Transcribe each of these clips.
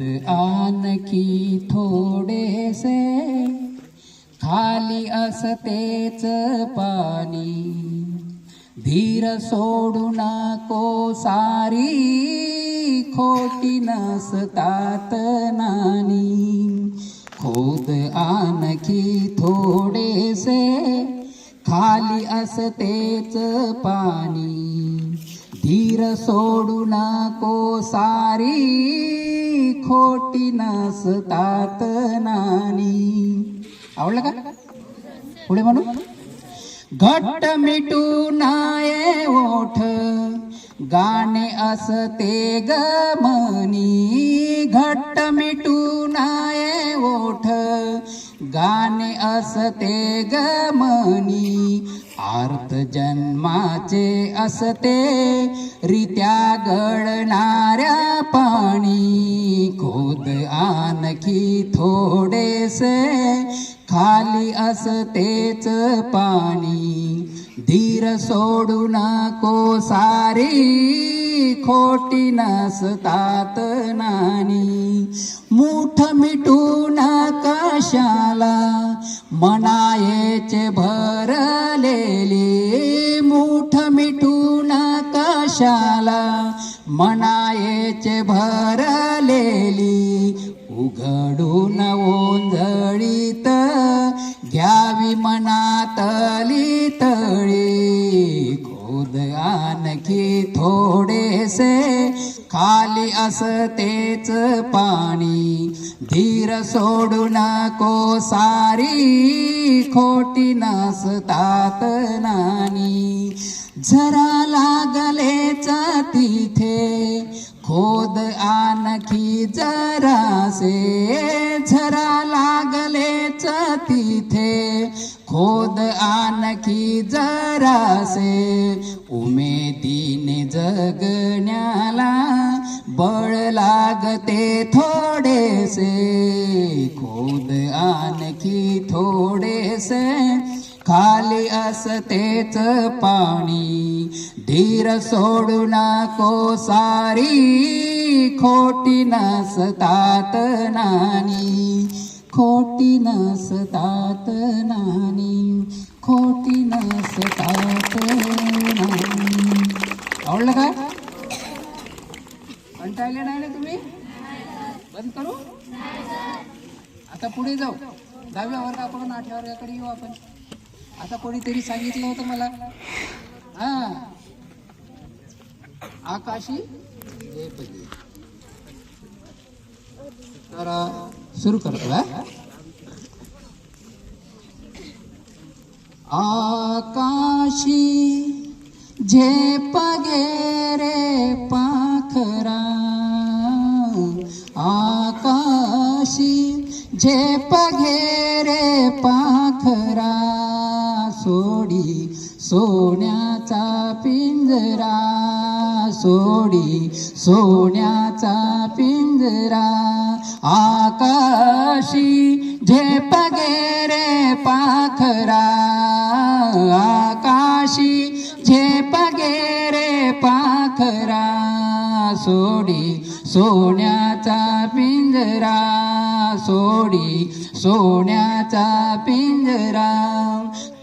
आणखी थोडेसे खाली असतेच पाणी. धीर सोडू नको सारी खोटी नसतात नानी खोद आणखी थोडेसे खाली असतेच पाणी. धीर सोडू नको सारी खोटी नसतात नानी आवडलं का? पुढे म्हणू. घट्ट मिटू नाये ओठ गाणे असते ग मनी घट्ट मिटू नाये ओठ गाणे असते ग मनी आर्त जन्माचे असते रित्या गळणाऱ्या पाणी. खोद आणखी थोडेसे खाली असतेच पाणी. धीर सोडू नको सारी खोटी नसतात नानी मूठ मिटू कशाला मनायेचे भर केली मोठ मिठून कशाला मनायेचे भरलेली उघडून ओंजळीत घ्यावी मनातली तळी. खोद आणखी थोडेसे खाली असतेच पाणी. धीर सोडू नको सारी खोटी नसतात नानी जरा लागलेच तिथे खोद आणखी जरासे. झरा लागलेच तिथे खोद आणखी जरासे. उमेदीने जगण्याला बळ लागते थोडेसे खोद आणखी थोडेसे. खाली असतेच पाणी धीर सोडू नको सारी. खोटी नसतात नानी खोटी नसतात नानी खोटी नसतात नानी आवडलं का? मी बंद करू? आता पुढे जाऊ. दहाव्या वर्गाकडून आठव्या वर्गाकडे येऊ आपण. आता कोणीतरी सांगितलं होतं मला. हा. आकाशी? तर सुरू करतो आकाशी झेपगे सोन्याचा पिंजरा सोडी सोन्याचा पिंजरा आकाशी झेप रे पाखरा आकाशी झेप रे पाखरा सोडी सोन्याचा पिंजरा सोडी सोन्याचा पिंजरा.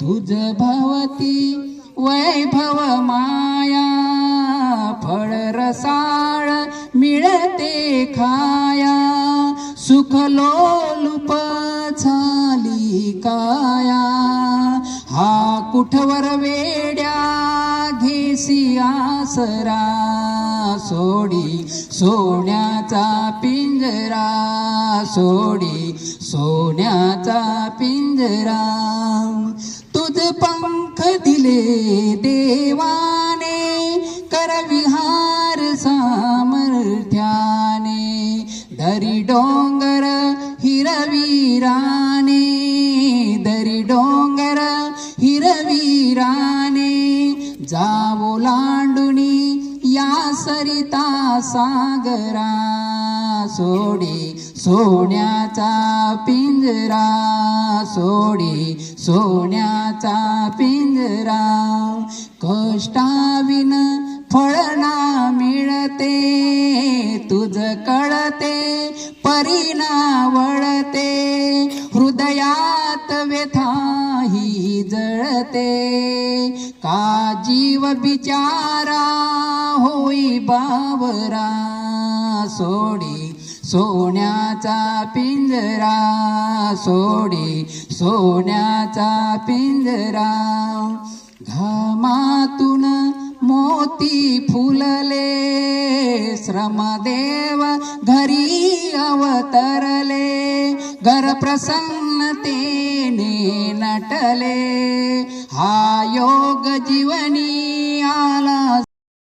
तुझ भवती वैभव माया फळ रसाळ मिळते खाया. सुख लोलुप झाली काया. हा कुठवर वेड्या घेसी आसरा सोडी सोन्याचा पिंजरा सोडी सोन्याचा पिंजरा. तुझ पंख दिले देवाने करविहार सामर्थ्याने दरी डोंगर हिरवीराने दरी डोंगर हिरवीराने जावो लांडुनी या सरिता सागरा सोडी सोन्याचा पिंजरा. सोडी सोन्याचा पिंजरा. कष्टाविन फळना मिळते तुझ कळते परिणावळते हृदयात व्यथाही जळते. का जीव बिचारा होई बावरा? सोडी सोन्याचा पिंजरा सोडी सोन्याचा पिंजरा. घामातून मोती फुलले श्रमदेव घरी अवतरले. घर प्रसन्नतेने नटले हा योग जीवनी आला